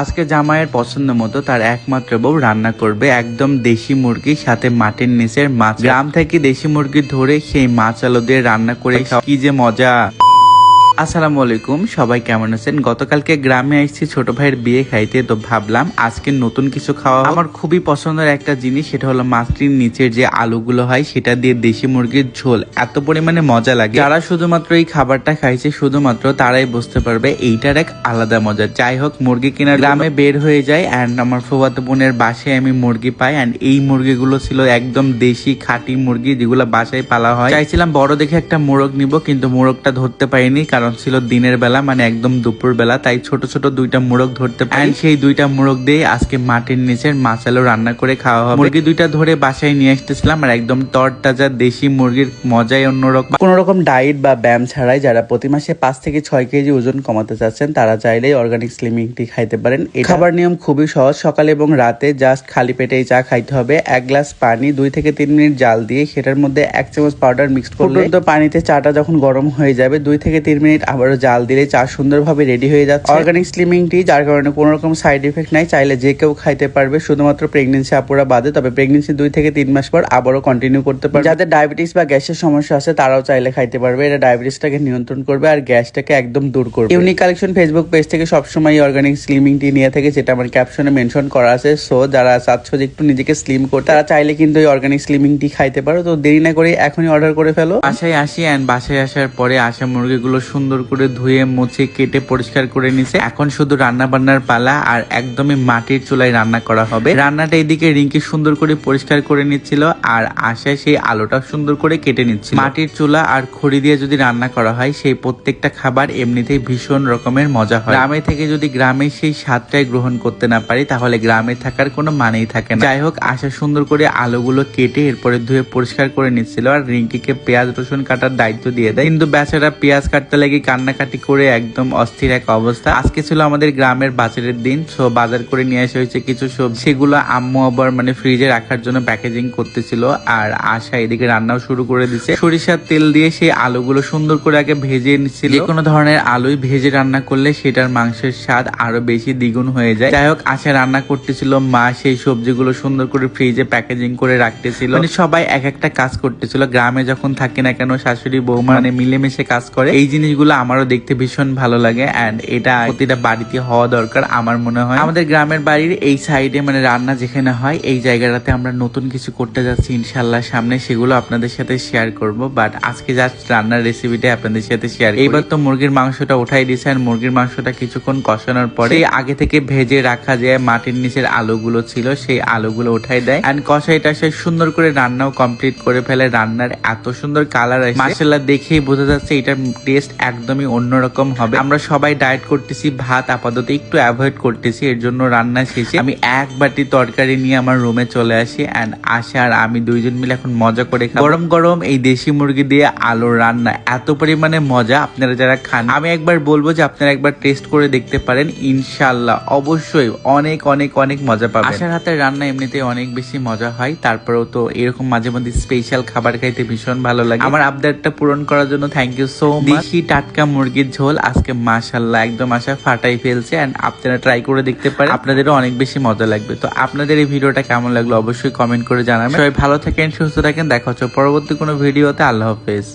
আজকে জামাইয়ের পছন্দ মতো তার একমাত্র বউ রান্না করবে একদম দেশি মুরগির সাথে মাটির নিচের মাছ। গ্রাম থেকে দেশি মুরগি ধরে সেই মাছ আলো দিয়ে রান্না করে খাওয়া কি যে মজা। আসসালামু আলাইকুম, সবাই কেমন আছেন? গতকালকে গ্রামে আসছি ছোট ভাইয়ের বিয়ে খাইতে, তো ভাবলাম আজকে নতুন কিছু খাওয়া আমার খুবই পছন্দের একটা জিনিস, সেটা হলো মাছটির নিচের যে আলুগুলো হয়, সেটা দিয়ে দেশি মুরগির ঝোল। এত পরিমাণে মজা লাগে। যারা শুধুমাত্র এই খাবারটা খাইছে, শুধুমাত্র তারাই বুঝতে পারবে, এইটার এক আলাদা মজা। যাই হোক, মুরগি কেনার গ্রামে বের হয়ে যায় অ্যান্ড আমার ফুফাতো বোনের বাসায় আমি মুরগি পাই অ্যান্ড এই মুরগিগুলো ছিল একদম দেশি খাঁটি মুরগি, যেগুলো বাসায় পালা হয়। চাইছিলাম বড় দেখে একটা মোরগ নিব, কিন্তু মোরগটা ধরতে পারিনি, কারণ ছিল দিনের বেলা মানে একদম দুপুর বেলা তাই ছোট ছোট দুইটা মোরগ ধরতে পারি। And সেই দুইটা মোরগ দিয়ে আজকে মাটির নিচের মাছালো রান্না করে খাওয়া হবে। মুরগি দুইটা ধরে বাসায় নিয়ে আসতেছিলাম আর একদম তরতাজা দেশি মুরগির মজাই অন্যরকম। কোন রকম ডায়েট বা ব্যায়াম ছাড়াই যারা প্রতি মাসে পাঁচ থেকে ছয় কেজি ওজন কমাতে চাচ্ছেন তারা চাইলেই অর্গানিক স্লিমিং টি খাইতে পারেন। এই খাবার নিয়ম খুবই সহজ সকালে এবং রাতে জাস্ট খালি পেটে এই চা খাইতে হবে। এক গ্লাস পানি দুই থেকে তিন মিনিট জাল দিয়ে সেটার মধ্যে এক চামচ পাউডার মিক্স করলে পানিতে চাটা যখন গরম হয়ে যাবে দুই থেকে তিন মিনিট আবারও জাল দিলে চা সুন্দরভাবে রেডি হয়ে যাচ্ছে। অর্গানিক স্লিমিং টি যার কারণে কোনো রকম সাইড এফেক্ট নাই। চাইলে যে কেউ খাইতে পারবে, শুধুমাত্র প্রেগনেন্সি আপুরা বাদে, তবে প্রেগনেন্সি দুই থেকে তিন মাস পর আবারও কন্টিনিউ করতে পারবে। যাদের ডায়াবেটিস বা গ্যাসের সমস্যা আছে, তারাও চাইলে খাইতে পারবে। এটা ডায়াবেটিসটাকে নিয়ন্ত্রণ করবে আর গ্যাসটাকে একদম দূর করবে। ইউনিক কালেকশন ফেসবুক পেজ থেকে সবসময় অর্গানিক স্লিমিং টি নিয়ে থাকে, যেটা আমার ক্যাপশনে মেনশন করা আছে। সো যারা চাচ্ছ যে একটু নিজেকে স্লিম করতে, তারা চাইলে কিন্তু এই অর্গানিক স্লিমিং টি খাইতে পারো। তো দেরি না করে এখনই অর্ডার করে ফেলো। বাসায় আসি অ্যান্ড বাসায় আসার পরে আসা মুরগিগুলো সুন্দর করে ধুয়ে, মুছে, কেটে, পরিষ্কার করে নিছে। এখন শুধু রান্না বান্নার পালা আর একদমই মাটির চুলায় রান্না করা হবে। রান্নাটা এদিকে রিঙ্কি সুন্দর করে পরিষ্কার করে নিচ্ছিল আর আশায় সেই আলোটা সুন্দর করে কেটে নিচ্ছিল। মাটির চুলা আর খড়ি দিয়ে যদি রান্না করা হয়, সেই প্রত্যেকটা খাবার এমনিতেই ভীষণ রকমের মজা হয়। গ্রামে থেকে যদি গ্রামে সেই স্বাদটাই গ্রহণ করতে না পারি, তাহলে গ্রামে থাকার কোনো মানেই থাকে না। যাই হোক, আশা সুন্দর করে আলুগুলো কেটে এরপরে ধুয়ে পরিষ্কার করে নিচ্ছিল আর রিঙ্কিকে পেঁয়াজ, রসুন কাটার দায়িত্ব দিয়ে দেয়। কিন্তু বেচারা পেঁয়াজ কাটতে লেগে কান্নাকাটি করে একদম অস্থির এক অবস্থা। আজকে ছিল আমাদের গ্রামের বাজারের দিন সো বাজার করে নিয়ে আসা হয়েছে কিছু সবজি। সেগুলো আম্মু আবার মানে ফ্রিজে রাখার জন্য প্যাকেজিং করতেছিল, আর আশা এদিকে রান্নাও শুরু করে দিছে। সরিষার তেল দিয়ে সেই আলুগুলো সুন্দর করে আগে ভেজে নিচ্ছিল। যে কোনো ধরনের আলুই ভেজে রান্না করলে সেটার মাংসের স্বাদ আরও বেশি দ্বিগুণ হয়ে যায়। যাই হোক, আশা রান্না করতেছিল, মা সেই সবজিগুলো সুন্দর করে ফ্রিজে প্যাকেজিং করে রাখতেছিল। মানে সবাই এক একটা কাজ করতেছিল, গ্রামে যখন থাকে না কেন, শাশুড়ি বৌমা মানে মিলেমিশে কাজ করে। এই জিনিসগুলো আমারও দেখতে ভীষণ ভালো লাগে অ্যান্ড এটা প্রতিটা বাড়িতে হওয়া দরকার আমার মনে হয়। আমাদের গ্রামের বাড়ির এই সাইডে মানে রান্না যেখানে হয়, এই জায়গাটাতে আমরা নতুন কিছু করতে যাচ্ছি ইনশাল্লাহ সামনে, সেগুলো আপনাদের সাথে শেয়ার করব বাট আজকে জাস্ট রান্নার রেসিপিটা আপনাদের সাথে শেয়ার এইবার তো মুরগির মাংসটা উঠাই দিয়েছে আর মুরগির মাংসটা কিছুক্ষণ কষানোর পরে আগে থেকে ভেজে রাখা যে মাটির নিচের আলুগুলো ছিল, সেই আলুগুলো উঠাই দেয় এন্ড কষাইটা সে সুন্দর করে রান্নাও কমপ্লিট করে ফেলে। রান্নার এত সুন্দর কালার আসে। মাসাল্লাহ দেখেই বোঝা যাচ্ছে এটার টেস্ট একদমই অন্যরকম হবে। আমরা সবাই ডায়েট করতেছি, ভাত আপাতত একটু অ্যাভয়েড করতেছি, এর জন্য রান্না শেষে আমি এক বাটি তরকারি নিয়ে আমার রুমে চলে আসি এন্ড আশা আর আমি দুইজন মিলে এখন মজা করে খাব। গরম গরম এই দেশি মুরগি দিয়ে আলুর রান্না, এত পরিমাণে মজা আপনারা যারা খান, আমি একবার বলব যে আপনারা একবার টেস্ট করে দেখতে পারেন ইনশাল্লাহ অবশ্যই অনেক অনেক অনেক মজা পাবেন। আশার হাতের রান্না এমনিতে অনেক বেশি মজা হয়, তারপরেও তো এরকম মাঝে মধ্যে স্পেশাল খাবার খাইতে ভীষণ ভালো লাগে। আমার আবদারটা পূরণ করার জন্য থ্যাংক ইউ সো মাচ টাটকা মুরগির ঝোল আজকে মাশাল্লাহ একদম আশা ফাটাই ফেলছে অ্যান্ড আপনারা ট্রাই করে দেখতে পারেন। আপনাদেরও অনেক বেশি মজা লাগবে। তো আপনাদের এই ভিডিওটা কেমন লাগল অবশ্যই কমেন্ট করে জানাবেন। সবাই ভালো থাকেন, সুস্থ থাকেন, দেখা হচ্ছে পরবর্তী কোনো ভিডিওতে। আল্লাহ হাফেজ।